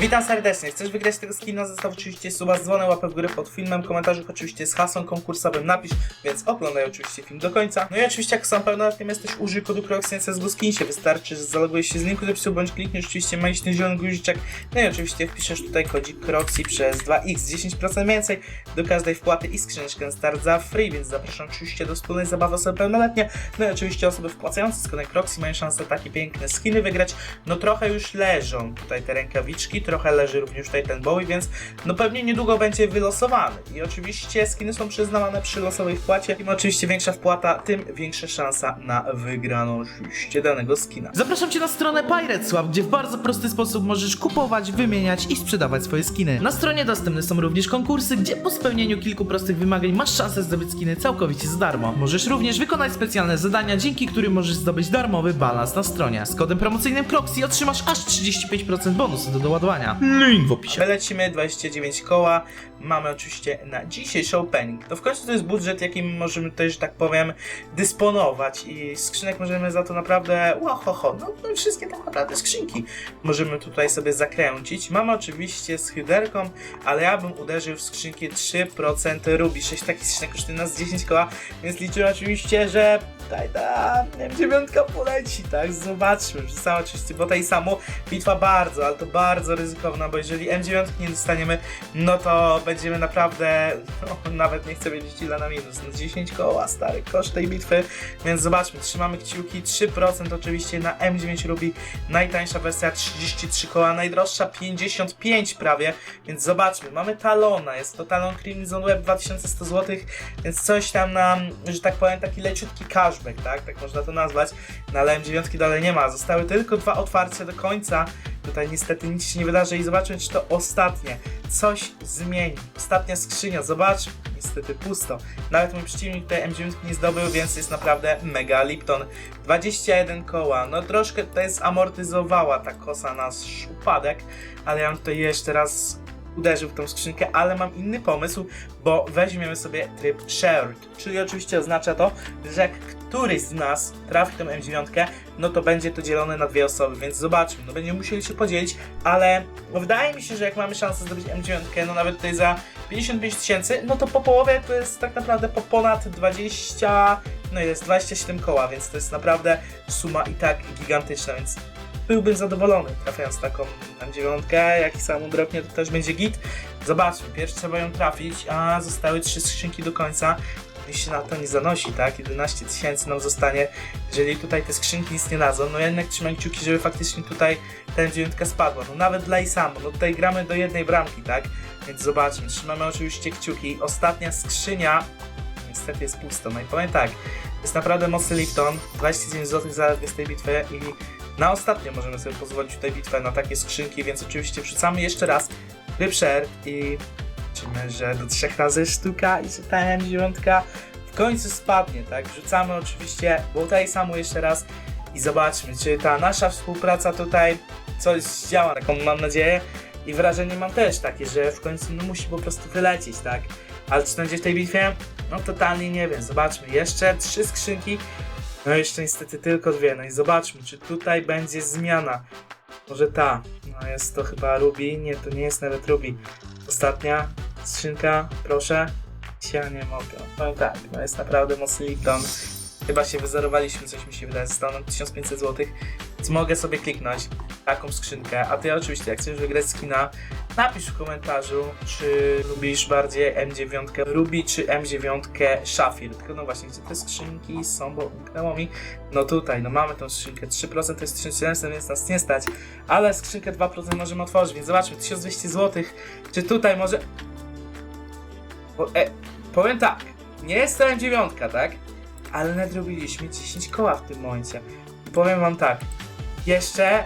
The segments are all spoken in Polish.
Witam serdecznie. Chcesz wygrać tego skina? Zostaw oczywiście suba z łapę w górę pod filmem, komentarzu oczywiście z hasłem konkursowym napisz, więc oglądaj oczywiście film do końca. No i oczywiście jak sam pełnoletnim jesteś, użyj kodu Proxy z Skinsie. Wystarczy, że zalogujesz się z linku do opisu bądź klikniesz oczywiście magiczny zielony guziczek. No i oczywiście wpiszesz tutaj kodzik Proxy przez 2x, 10% więcej do każdej wpłaty i skrzyneczkę start za free, więc zapraszam oczywiście do wspólnej zabawy osoby pełnoletnie. No i oczywiście osoby wpłacające z kodem Proxy mają szansę takie piękne skiny wygrać. No trochę już leżą tutaj te rękawiczki, trochę leży również tutaj ten Bowie, więc no pewnie niedługo będzie wylosowany. I oczywiście skiny są przyznawane przy losowej wpłacie. Im oczywiście większa wpłata, tym większa szansa na wygraną oczywiście danego skina. Zapraszam Cię na stronę Pirateswap, gdzie w bardzo prosty sposób możesz kupować, wymieniać i sprzedawać swoje skiny. Na stronie dostępne są również konkursy, gdzie po spełnieniu kilku prostych wymagań masz szansę zdobyć skiny całkowicie za darmo. Możesz również wykonać specjalne zadania, dzięki którym możesz zdobyć darmowy balans na stronie. Z kodem promocyjnym Croxy otrzymasz aż 35% bonusu do doładowania. Link w opisie. My lecimy 29 koła. Mamy oczywiście na dzisiejszy opening. To w końcu to jest budżet, jakim możemy też, że tak powiem, dysponować. I skrzynek możemy za to naprawdę. Łahoho, no, no wszystkie tak naprawdę skrzynki możemy tutaj sobie zakręcić. Mamy oczywiście z hyderką, ale ja bym uderzył w skrzynki 3% rubi. 6 takich skrzynek kosztuje nas 10 koła, więc liczę oczywiście, że tutaj ta M9 poleci, tak? Zobaczmy. Wrzucamy oczywiście, bo tej samo bitwa bardzo, ale to bardzo ryzykowna, bo jeżeli M9 nie dostaniemy, no to będziemy naprawdę, no, nawet nie chcę wiedzieć ile na minus, no 10 koła, stary, koszt tej bitwy, więc zobaczmy, trzymamy kciuki, 3% oczywiście na M9 Ruby, najtańsza wersja 33 koła, najdroższa 55 prawie, więc zobaczmy, mamy talona, jest to talon Crimson Web 2100 zł, więc coś tam nam, że tak powiem, taki leciutki cashback, tak, tak można to nazwać, no ale M9 dalej nie ma, zostały tylko dwa otwarcia do końca, Tutaj niestety nic się nie wydarzy i zobaczmy, czy to ostatnie coś zmieni. Ostatnia skrzynia, zobacz, niestety pusto. Nawet mój przeciwnik tutaj M9 nie zdobył, więc jest naprawdę mega Lipton. 21 koła, no troszkę tutaj zamortyzowała ta kosa nasz upadek, ale ja bym tutaj jeszcze raz uderzył w tą skrzynkę, ale mam inny pomysł, bo weźmiemy sobie tryb shared, czyli oczywiście oznacza to, że któryś z nas trafi tą M9, no to będzie to dzielone na dwie osoby, więc zobaczmy, no będziemy musieli się podzielić, ale no wydaje mi się, że jak mamy szansę zdobyć M9, no nawet tutaj za 55 tysięcy, no to po połowie to jest tak naprawdę po ponad 20, no jest 27 koła, więc to jest naprawdę suma i tak gigantyczna, więc byłbym zadowolony trafiając taką M9, jak i samą drobnie to też będzie git. Zobaczmy, pierwszy trzeba ją trafić, a zostały trzy skrzynki do końca. Jeśli się na to nie zanosi, tak? 11 tysięcy nam zostanie, jeżeli tutaj te skrzynki nic nie dadzą. No jednak trzymam kciuki, żeby faktycznie tutaj ta M9 spadła. No nawet dla Isamu, no tutaj gramy do jednej bramki, tak? Więc zobaczmy, trzymamy oczywiście kciuki. Ostatnia skrzynia, niestety jest pusta. No i powiem tak, jest naprawdę mocny Lipton, 29 zł za z tej bitwy i na ostatnio możemy sobie pozwolić tutaj bitwę na takie skrzynki, więc oczywiście wrzucamy jeszcze raz tryb share i liczymy, że do trzech razy sztuka i ta M9 w końcu spadnie, tak? Wrzucamy oczywiście tutaj samo jeszcze raz i zobaczmy, czy ta nasza współpraca tutaj coś działa, taką mam nadzieję i wrażenie mam też takie, że w końcu no, musi po prostu wylecieć, tak? Ale czy będzie w tej bitwie? No totalnie nie wiem, zobaczmy, jeszcze trzy skrzynki no jeszcze niestety tylko dwie. No i zobaczmy, czy tutaj będzie zmiana. Może ta. No jest to chyba Ruby. Nie, to nie jest nawet Ruby. Ostatnia skrzynka, proszę. Ja nie mogę. No tak, no jest naprawdę mocny Lipton. Chyba się wyzerowaliśmy, coś mi się wydaje. Nam 1500 zł. Więc mogę sobie kliknąć taką skrzynkę. A ty oczywiście, jak chcesz wygrać skina, napisz w komentarzu, czy lubisz bardziej M9 Ruby, czy M9 Shafir. Tylko no właśnie, gdzie te skrzynki są, bo umknęło mi. No tutaj, no mamy tą skrzynkę. 3% to jest 3700, więc nas nie stać. Ale skrzynkę 2% możemy otworzyć, więc zobaczmy, 1200 zł. Czy tutaj może... E, powiem tak, nie jest to M9, tak? Ale nadrobiliśmy 10 koła w tym momencie. I powiem wam tak, jeszcze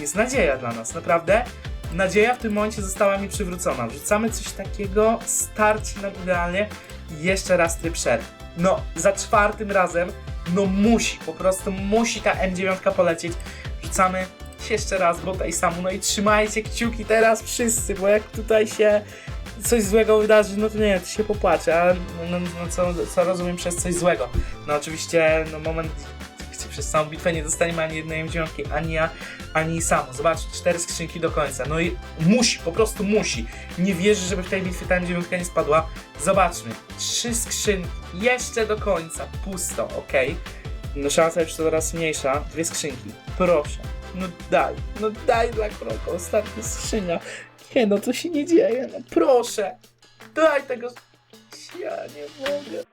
jest nadzieja dla nas, naprawdę. Nadzieja w tym momencie została mi przywrócona. Wrzucamy coś takiego, starci nam idealnie. I Jeszcze raz tryb share. No, za czwartym razem, no musi, po prostu musi ta M9 polecieć. Wrzucamy jeszcze raz, bo tej samu. No i trzymajcie kciuki teraz wszyscy, bo jak tutaj się coś złego wydarzy, no to nie, to się popłaczę, ale no, no, co, co rozumiem przez coś złego? No oczywiście, no moment, gdzie przez całą bitwę nie dostaniemy ani jednej dziewiątki, ani ja, ani samo. Zobaczcie, cztery skrzynki do końca. No i musi, po prostu musi. Nie wierzę, żeby w tej bitwie ta dziewiątka nie spadła. Zobaczmy, trzy skrzynki, jeszcze do końca, pusto, ok? No szansa już coraz mniejsza, dwie skrzynki, proszę. No daj, no daj dla kroka, ostatnia skrzynia. Nie no, to się nie dzieje, no proszę. Daj tego... Ja nie mogę.